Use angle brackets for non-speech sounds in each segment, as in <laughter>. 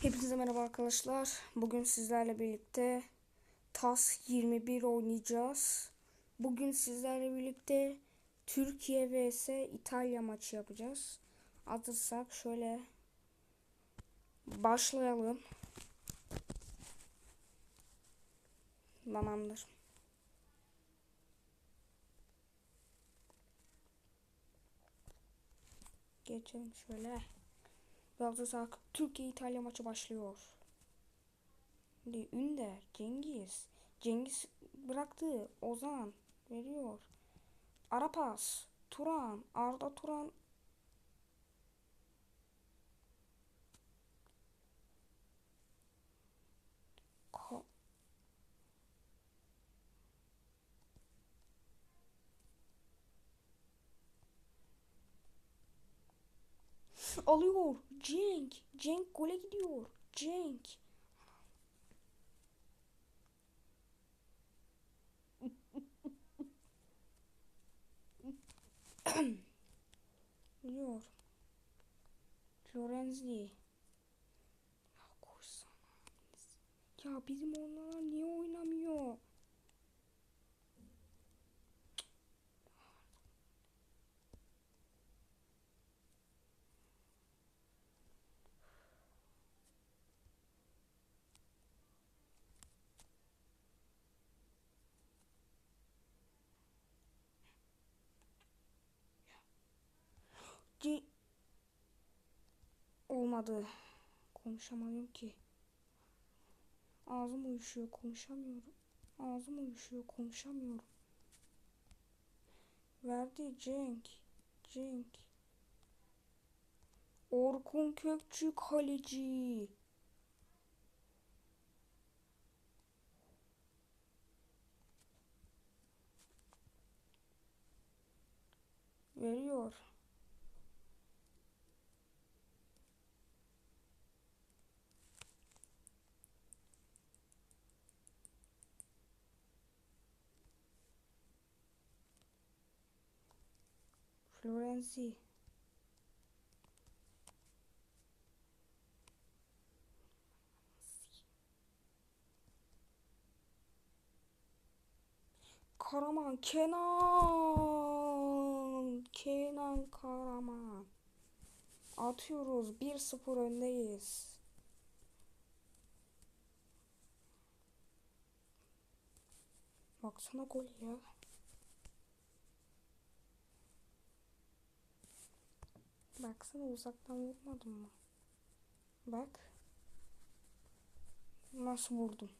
Hepinize merhaba arkadaşlar. Bugün sizlerle birlikte TAS 21 oynayacağız. Bugün sizlerle birlikte Türkiye vs İtalya maçı yapacağız. Hazırsak şöyle başlayalım. Tamamdır. Geçelim şöyle. Galatasaray Türkiye İtalya maçı başlıyor. Şimdi Ünder, Cengiz. Cengiz bıraktı. Ozan veriyor. Arapas, Turan, Arda Turan. Alıyor. Cenk. Cenk gole gidiyor. Cenk. Geliyor. Florenzi. Ya bizim onlar niye oynamıyor? C Olmadı. Konuşamıyorum ki. Ağzım uyuşuyor konuşamıyorum. Ağzım uyuşuyor konuşamıyorum. Verdi Cenk. Cenk. Orkun Kökçü kaleci. Veriyor. Florenzi. Karaman Kenan. Kenan Karaman. Atıyoruz. 1-0 öndeyiz. Baksana gol ya. Baksana uzaktan vurmadım mı? Bak. Nasıl vurdum?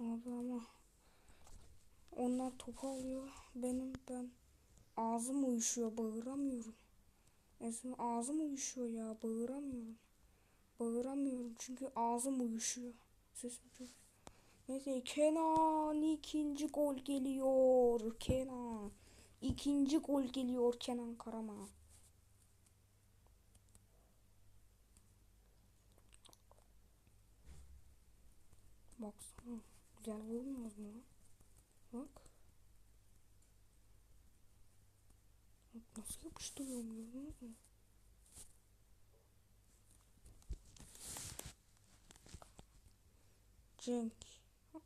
Abi ama onlar topu alıyor. Benim ben ağzım uyuşuyor. Bağıramıyorum. Mesela ağzım uyuşuyor ya. Bağıramıyorum. Bağıramıyorum çünkü ağzım uyuşuyor. Sesim çok. Neyse Kenan ikinci gol geliyor. Kenan. İkinci gol geliyor Kenan Karaman. Baksana. Güzel vurmuyoruz mu? Bak Nasıl yapıştırıyorum gördünüz mü? Cenk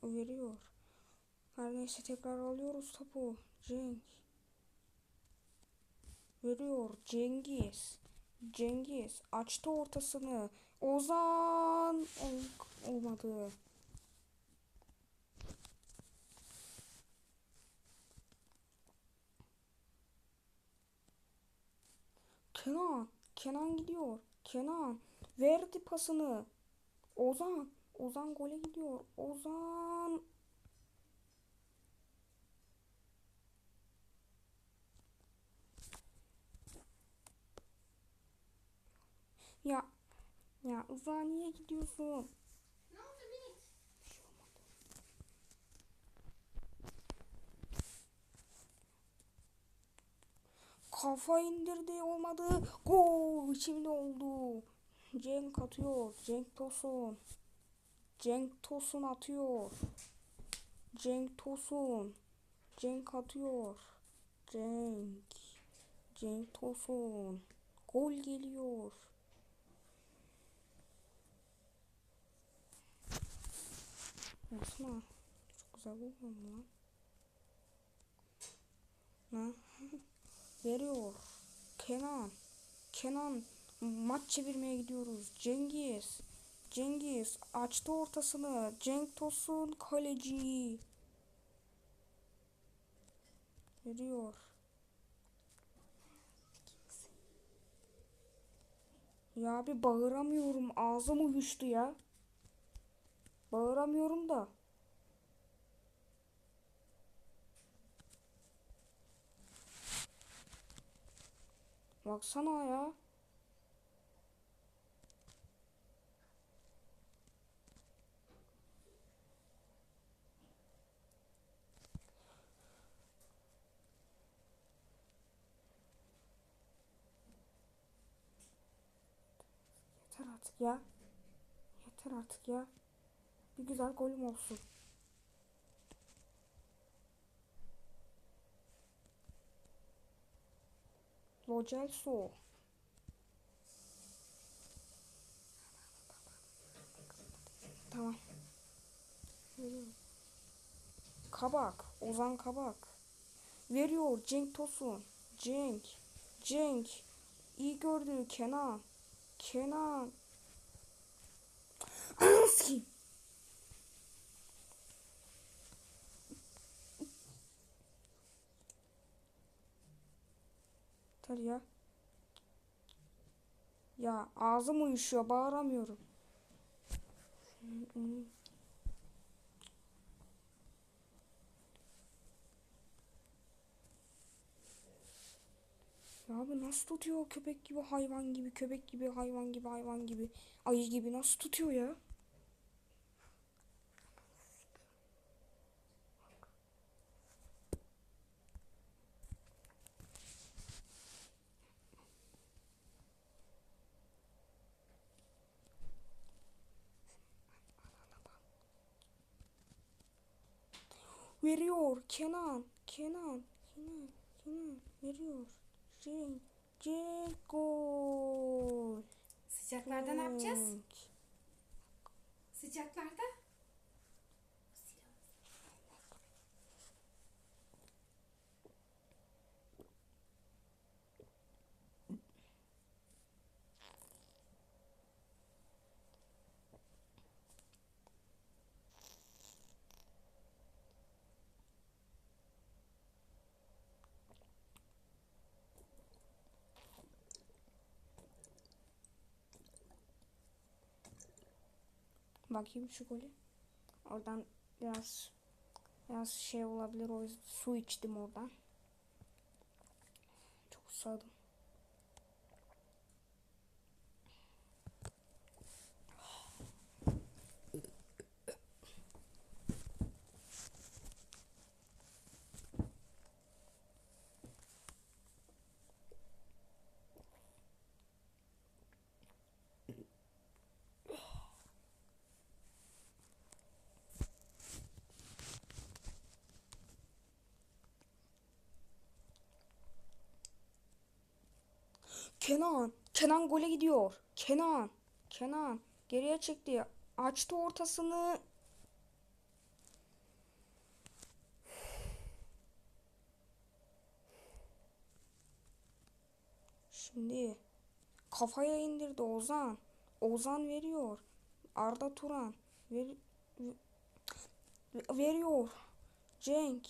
veriyor. Her neyse tekrar alıyoruz topu. Cenk. Veriyor Cengiz. Cengiz açtı ortasını. Ozan Ol- olmadı. Kenan. Kenan gidiyor. Kenan. Verdi pasını. Ozan. Ozan gole gidiyor. Ozan. Ya. Ya Ozan niye gidiyorsun? Ne oldu Minik? Bir şey olmadı. Kafa indirdi olmadı. Gol şimdi oldu. Cenk atıyor. Cenk Tosun. Cenk Tosun atıyor. Cenk Tosun. Cenk atıyor. Cenk. Cenk Tosun. Gol geliyor. Baksana. Çok güzel mu lan? Ne? <laughs> Veriyor. Kenan. Kenan. Maç çevirmeye gidiyoruz. Cengiz. Cengiz açtı ortasını. Cenk Tosun kaleci. Veriyor. Ya bir bağıramıyorum. Ağzım uyuştu ya. Bağıramıyorum da. Baksana ya. Yeter artık ya. Yeter artık ya. Bir güzel golüm olsun. Lo Celso. Tamam. Kabak. Ozan Kabak. Veriyor Cenk Tosun. Cenk. Cenk. İyi gördü Kenan. Kenan. <clears throat> Anasını. Yeter ya. Ya ağzım uyuşuyor bağıramıyorum. Ya abi nasıl tutuyor köpek gibi hayvan gibi köpek gibi hayvan gibi hayvan gibi ayı gibi nasıl tutuyor ya? Veriyor. Kenan. Kenan. Kenan. Kenan. Veriyor. Cenk. Cenk. Gol. Sıcaklarda ne yapacağız? Cenk. Sıcaklarda? Bakayım şu golü. Oradan biraz biraz şey olabilir o yüzden su içtim oradan. Çok susadım. Kenan. Kenan gole gidiyor. Kenan. Kenan. Geriye çekti. Açtı ortasını. Şimdi kafaya indirdi Ozan. Ozan veriyor. Arda Turan ver, ver- veriyor. Cenk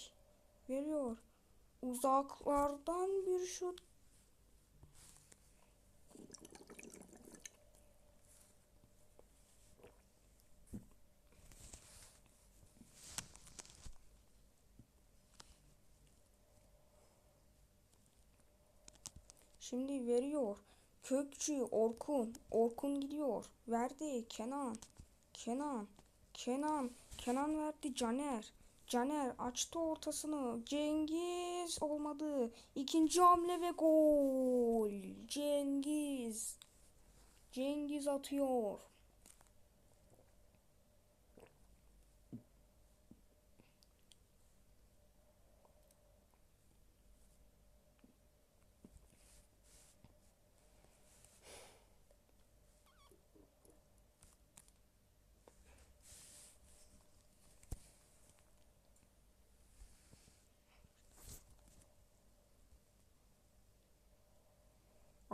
veriyor. Uzaklardan bir şut Şimdi veriyor. Kökçü, Orkun. Orkun gidiyor. Verdi. Kenan. Kenan. Kenan. Kenan verdi. Caner. Caner açtı ortasını. Cengiz olmadı. İkinci hamle ve gol. Cengiz. Cengiz atıyor.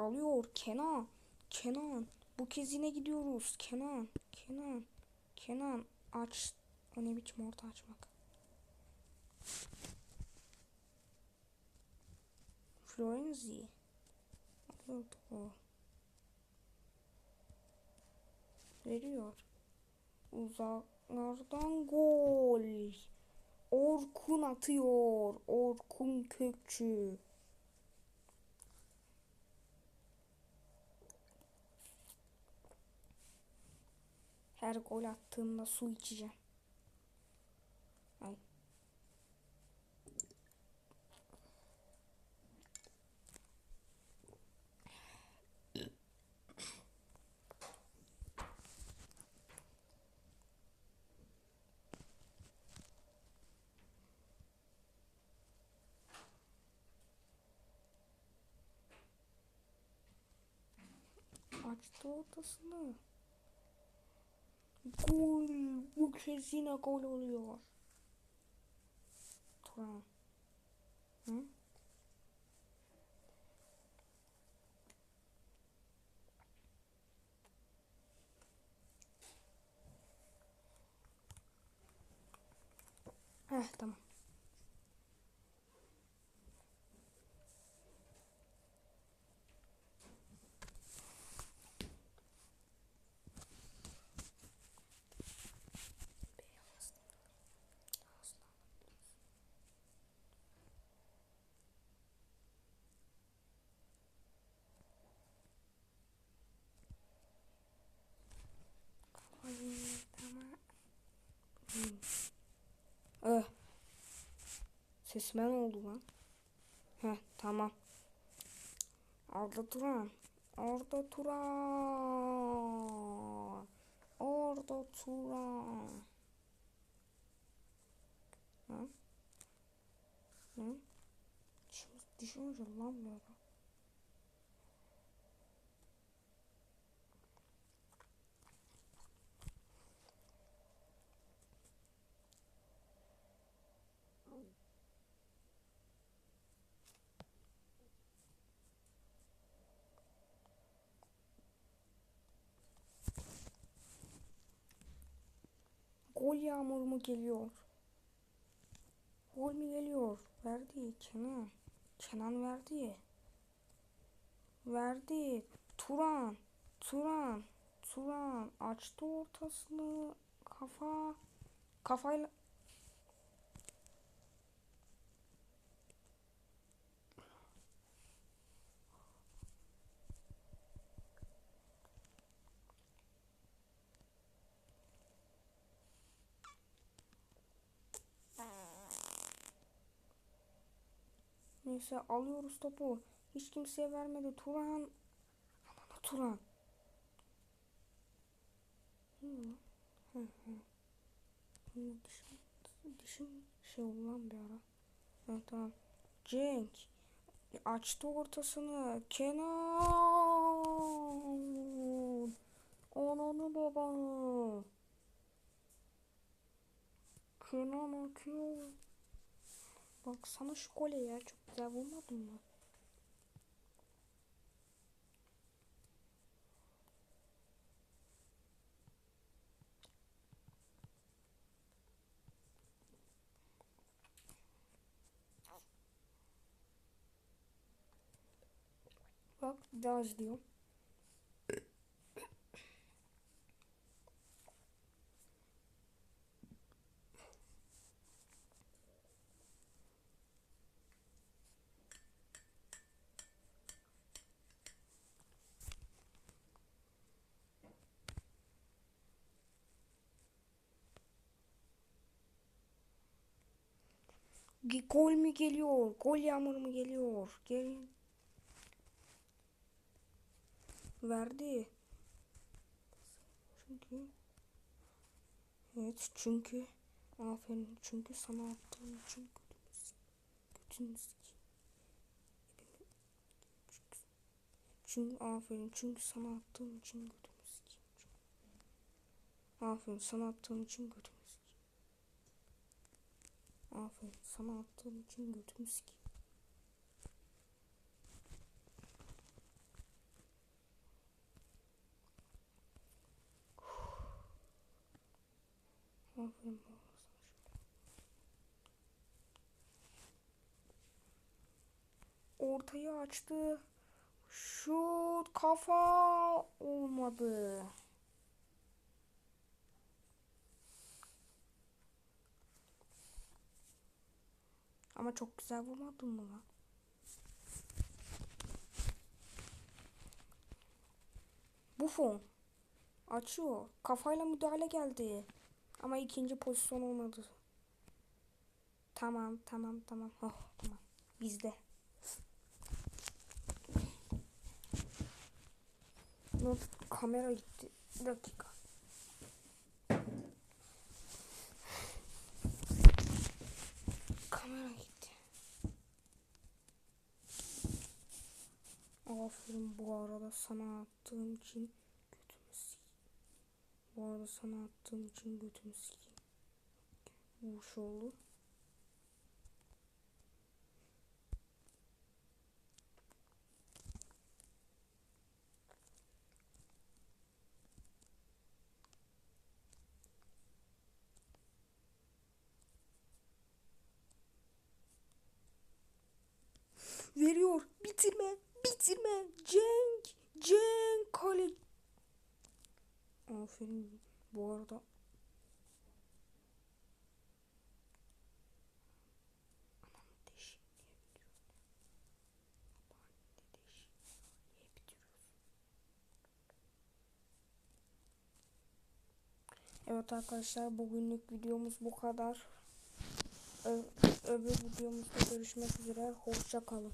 Alıyor Kenan. Kenan. Bu kez yine gidiyoruz. Kenan. Kenan. Kenan. Aç. O ne biçim orta açmak. Florenzi. Alıyor topu. Veriyor. Uzaklardan gol. Orkun atıyor. Orkun Kökçü. Her gol attığımda su içeceğim. Ay. Açtı ortasını. Gol. Bu kez yine gol oluyor. Turan. Hı? Heh tamam. Ay, tamam. Hmm. Eh. Sesime oldu lan? Heh tamam. Arda Turan. Arda Turan. Arda Turan. Ha? Ne? Şimdi düşünce lan böyle. Gol yağmuru mu geliyor? Gol mü geliyor? Verdi Kenan. Kenan verdi. Verdi. Turan. Turan. Turan. Açtı ortasını. Kafa. Kafayla. Neyse alıyoruz topu. Hiç kimseye vermedi. Turan. Aman Turan. Hı. Hı, Dişim, dişim şey oldu lan bir ara. Evet tamam. Cenk. Açtı ortasını. Kenan. Ananı babanı. Kenan atıyor. Gole ya çok güzel vurmadın mı? Bak daha izliyorum. Gol mü geliyor? Gol yağmuru mu geliyor? Gelin. Verdi. Çünkü Evet çünkü aferin çünkü sana attığım için götünüz götünüz çünkü, aferin çünkü sana attığım için götünüz aferin sana attığım için götünüz Aferin sana attığım için götümü sikeyim. Aferin baba. Ortayı açtı. Şut kafa olmadı. Ama çok güzel vurmadın mı lan? Buffon açıyor. Kafayla müdahale geldi. Ama ikinci pozisyon olmadı. Tamam, tamam, tamam. Oh, tamam. Bizde. Not kamera gitti. Bir dakika. Kamera gitti. Aferin bu arada sana attığım için götümü sikeyim. Bu arada sana attığım için götümü sikeyim. Vuruş oldu. Veriyor. Bitirme. Bitirme. Cenk. Cenk. Kale. Aferin. Bu arada. Evet arkadaşlar bugünlük videomuz bu kadar. Ö- öbür videomuzda görüşmek üzere. Hoşça kalın.